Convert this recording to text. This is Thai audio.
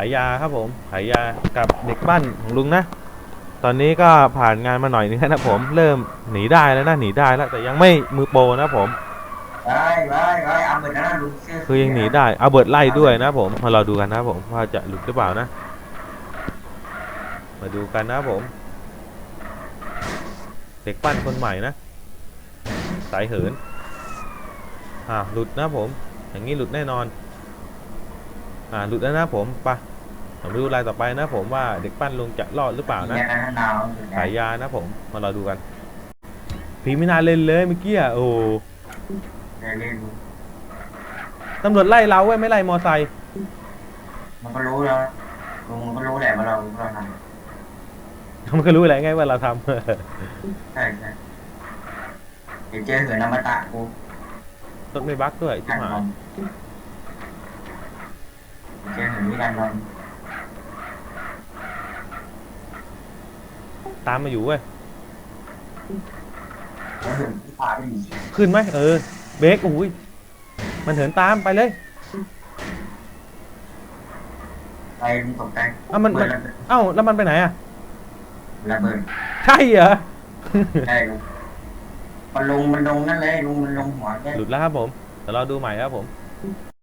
ขายยาครับผม ขายยากับเด็กบ้านของลุงนะ ตอนนี้ก็ผ่านงานมาหน่อยนึงแล้วนะผม เริ่มหนีได้แล้วนะ หนีได้แล้ว แต่ยังไม่มือโปรนะผมไปไปไปเอาไปนะลุงเสื้อคือยังหนีได้เอาเบิร์ดไล่ด้วยนะผม มาเราดูกันนะผมว่าจะหลุดหรือเปล่านะ มาดูกันนะผม เด็กปั้นคนใหม่นะ สายเหิน อ่าหลุดนะผม อย่างนี้หลุดแน่นอน อ่าหลุดแล้วนะผมไปะเรามาดูรายต่อไปนะผมว่าเด็กปั้นลุงจะรอดหรือเปล่านะเนี่ยนะหนาวอยู่นะขายยานะผมมาเราดูกันผีไม่น่าเล่นเลยเมื่อกี้อะโอ้เดี๋ยวเล่นตำรวจไล่เราเว้ยไม่ไล่มอไซค์มันก็รู้แล้วลุงมันก็รู้แหละว่าเราเราทมันก็รู้แหละไงว่าเราทำำใช่ใช่เดี๋ยวเจอเหือนอมตะกูรถไม่บั๊กด้วยที่กันหาบอล เจอเหือนวิกันบอลตามมาอยู่เว้ยเจอเหือนที่พาไปดีขึ้นไหมเออ เบรกโอ้ยมันเหินตามไปเลยไปลุงตกใจอ้าวมันมันระเบิดเอ้าแล้วมันไปไหนอะ ระเบิดใช่เหรอใช่ลุงมันลงมันลงนั่นเลยลุงมันลงหัวแค่หลุดแล้วครับผมเดี๋ยวเราดูใหม่ครับผม